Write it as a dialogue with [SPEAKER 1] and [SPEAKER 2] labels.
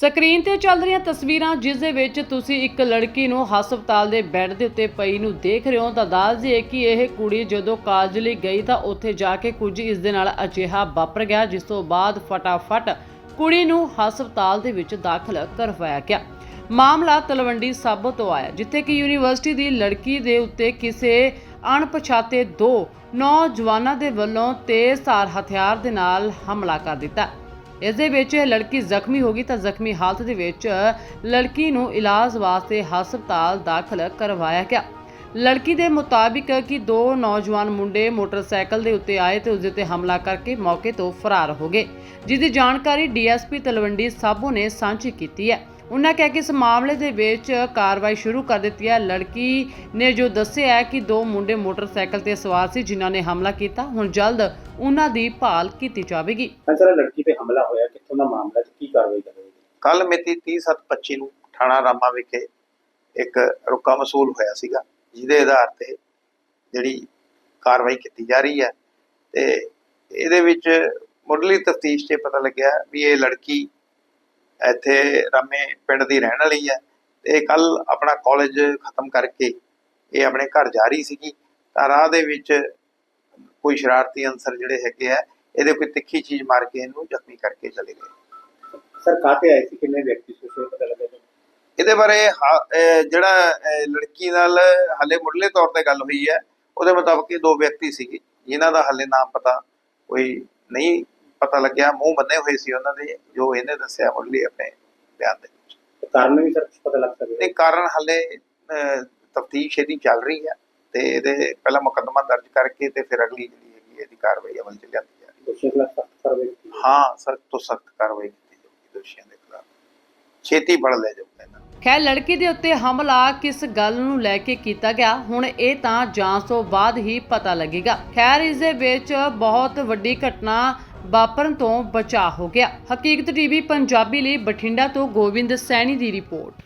[SPEAKER 1] Screen ਤੇ ਚੱਲ ਰਹੀਆਂ ਤਸਵੀਰਾਂ, ਜਿਸ ਦੇ ਵਿੱਚ ਤੁਸੀਂ ਇੱਕ ਲੜਕੀ ਨੂੰ ਹਸਪਤਾਲ ਦੇ ਬੈੱਡ ਦੇ ਉੱਤੇ ਪਈ ਨੂੰ ਦੇਖ ਰਹੇ ਹੋ, ਤਾਂ ਦੱਸ ਦਈਏ ਕਿ ਇਹ ਕੁੜੀ ਜਦੋਂ ਕਾਲਜ ਲਈ ਗਈ ਤਾਂ ਉੱਥੇ ਜਾ ਕੇ ਕੁਝ ਇਸ ਦੇ ਨਾਲ ਅਜਿਹਾ ਵਾਪਰ ਗਿਆ, ਜਿਸ ਤੋਂ ਬਾਅਦ ਫਟਾਫਟ ਕੁੜੀ ਨੂੰ ਹਸਪਤਾਲ ਦੇ ਵਿੱਚ ਦਾਖਲ ਕਰਵਾਇਆ ਗਿਆ। ਮਾਮਲਾ ਤਲਵੰਡੀ ਸਾਬੋ ਤੋਂ ਆਇਆ, ਜਿੱਥੇ ਕਿ ਯੂਨੀਵਰਸਿਟੀ ਦੀ ਲੜਕੀ ਦੇ ਉੱਤੇ ਕਿਸੇ ਅਣਪਛਾਤੇ ਦੋ ਨੌਜਵਾਨਾਂ ਦੇ ਵੱਲੋਂ ਤੇਜ਼ਧਾਰ ਹਥਿਆਰ ਦੇ ਨਾਲ ਹਮਲਾ ਕਰ ਦਿੱਤਾ। ਇਸ ਦੇ ਵਿੱਚ ਇਹ ਲੜਕੀ ਜ਼ਖਮੀ ਹੋ ਗਈ ਤਾਂ ਜ਼ਖਮੀ ਹਾਲਤ ਦੇ ਵਿੱਚ ਲੜਕੀ ਨੂੰ ਇਲਾਜ ਵਾਸਤੇ ਹਸਪਤਾਲ ਦਾਖਲ ਕਰਵਾਇਆ ਗਿਆ। ਲੜਕੀ ਦੇ ਮੁਤਾਬਿਕ ਕਿ ਦੋ ਨੌਜਵਾਨ ਮੁੰਡੇ ਮੋਟਰਸਾਈਕਲ ਦੇ ਉੱਤੇ ਆਏ ਤੇ ਉਸ ਦੇ ਉੱਤੇ ਹਮਲਾ ਕਰਕੇ ਮੌਕੇ ਤੋਂ ਫਰਾਰ ਹੋ ਗਏ ਜਿਸ ਦੀ ਜਾਣਕਾਰੀ ਡੀਐਸਪੀ ਤਲਵੰਡੀ ਸਾਬੋ ਨੇ ਸਾਂਝੀ ਕੀਤੀ ਹੈ। ਉਹਨਾਂ ਕਿਹਾ ਕਿ ਇਸ ਮਾਮਲੇ ਦੇ ਵਿੱਚ ਕਾਰਵਾਈ ਸ਼ੁਰੂ ਕਰ ਦਿੱਤੀ ਹੈ। ਲੜਕੀ ਨੇ ਜੋ ਦੱਸਿਆ ਹੈ ਕਿ ਦੋ ਮੁੰਡੇ ਮੋਟਰਸਾਈਕਲ ਤੇ ਸਵਾਰ ਸੀ ਜਿਨ੍ਹਾਂ ਨੇ ਹਮਲਾ ਕੀਤਾ। ਹੁਣ ਜਲਦ ਉਹਨਾਂ ਦੀ ਭਾਲ ਕੀਤੀ ਜਾਵੇਗੀ।
[SPEAKER 2] ਸਰ ਲੜਕੀ ਤੇ ਹਮਲਾ ਹੋਇਆ ਕਿੱਥੋਂ ਦਾ ਮਾਮਲਾ ਤੇ ਕੀ ਕਾਰਵਾਈ ਕਰੋਗੇ
[SPEAKER 3] ਕੱਲ ਮਿਤੀ 30/7/25 ਨੂੰ ਥਾਣਾ ਰਾਮਾ ਵਿਖੇ ਇੱਕ ਰੁਕਾ ਮਸੂਲ ਹੋਇਆ ਸੀਗਾ ਜਿਹਦੇ ਆਧਾਰ ਤੇ ਜਿਹੜੀ ਕਾਰਵਾਈ ਕੀਤੀ ਜਾ ਰਹੀ ਹੈ। ਤੇ ਇਹਦੇ ਵਿੱਚ ਮੁੱਢਲੀ ਤਫਤੀਸ਼ 'ਚ ਪਤਾ ਲੱਗਿਆ ਵੀ ਇਹ ਲੜਕੀ ਇੱਥੇ ਰਾਮੇ ਪਿੰਡ ਦੀ ਰਹਿਣ ਵਾਲੀ ਹੈ ਤੇ ਕੱਲ ਆਪਣਾ ਕਾਲਜ ਖਤਮ ਕਰਕੇ ਇਹ ਆਪਣੇ ਘਰ ਜਾ ਰਹੀ ਸੀਗੀ। ਤਾਂ ਰਾਹ ਦੇ ਵਿੱਚ ਕੋਈ ਸ਼ਰਾਰਤੀ ਅੰਸਰ ਜਿਹੜੇ ਹੈਗੇ ਆ ਇਹਦੇ ਕੋਈ ਤਿੱਖੀ ਚੀਜ਼ ਮਾਰ ਕੇ ਇਹਨੂੰ ਜ਼ਖਮੀ ਕਰਕੇ ਚਲੇ ਗਏ।
[SPEAKER 2] ਸਰ ਕਾਤੇ ਆਏ ਸੀ? ਕਿੰਨੇ ਵਿਅਕਤੀ ਸੀ? ਉਸੇ ਪਤਾ ਲੱਗਾ?
[SPEAKER 3] ਇਹਦੇ ਬਾਰੇ ਜਿਹੜਾ ਲੜਕੀ ਨਾਲ ਹਾਲੇ ਮੁੱਢਲੇ ਤੌਰ ਤੇ ਗੱਲ ਹੋਈ ਹੈ ਉਹਦੇ ਮੁਤਾਬਕ ਇਹ ਦੋ ਵਿਅਕਤੀ ਸੀਗੇ। ਜਿਨ੍ਹਾਂ ਦਾ ਹਾਲੇ ਨਾਮ ਪਤਾ ਕੋਈ ਨਹੀਂ ਪਤਾ ਲੱਗਿਆ ਮੂੰਹ ਬੰਨੇ ਹੋਏ ਸੀ ਉਹਨਾਂ ਦੇ ਜੋ ਇਹਨੇ ਦੱਸਿਆ ਮੁੱਢਲੀ ਆਪਣੇ ਬਿਆਨ ਦੇ ਵਿੱਚ।
[SPEAKER 2] ਤੇ ਕਾਰਨ ਵੀ ਸਰ ਪਤਾ ਲੱਗ ਸਕਦਾ
[SPEAKER 3] ਤੇ ਕਾਰਨ ਹਾਲੇ ਤਫਤੀਸ਼ ਇਹਦੀ ਚੱਲ ਰਹੀ ਹੈ ਤੇ ਇਹਦੇ ਪਹਿਲਾਂ ਮੁਕੱਦਮਾ ਦਰਜ ਕਰਕੇ ਤੇ ਫਿਰ ਅਗਲੀ ਜਿਹੜੀ ਹੈਗੀ ਇਹਦੀ ਕਾਰਵਾਈ ਅਮਲ ਚ ਲਿਆਂਦੀ ਜਾ ਰਹੀ
[SPEAKER 2] ਦੋਸ਼ੀ ਖਿਲਾਫ ਸਖਤ ਕਾਰਵਾਈ ਕੀਤੀ
[SPEAKER 3] ਹੈ ਹਾਂ ਸਖਤ ਤੋਂ ਸਖਤ ਕਾਰਵਾਈ ਕੀਤੀ ਜਾਊਗੀ ਦੋਸ਼ੀਆਂ ਦੇ ਖਿਲਾਫ। ਛੇਤੀ ਫੜ ਲਿਆ ਜਾਊਗਾ ਇਹਨਾਂ।
[SPEAKER 1] ਖੈਰ ਲੜਕੀ ਦੇ ਉੱਤੇ ਹਮਲਾ ਕਿਸ ਗੱਲ ਨੂੰ ਲੈ ਕੇ ਕੀਤਾ ਗਿਆ ਹੁਣ ਇਹ ਤਾਂ ਜਾਂਚ ਤੋਂ ਬਾਅਦ ਹੀ ਪਤਾ ਲੱਗੇਗਾ। ਖੈਰ ਇਸ ਦੇ ਵਿੱਚ ਬਹੁਤ ਵੱਡੀ ਘਟਨਾ ਵਾਪਰਨ ਤੋਂ ਬਚਾ ਹੋ ਗਿਆ। ਹਕੀਕਤ ਟੀਵੀ ਪੰਜਾਬੀ ਲਈ ਬਠਿੰਡਾ ਤੋਂ ਗੋਬਿੰਦ ਸੈਣੀ ਦੀ ਰਿਪੋਰਟ।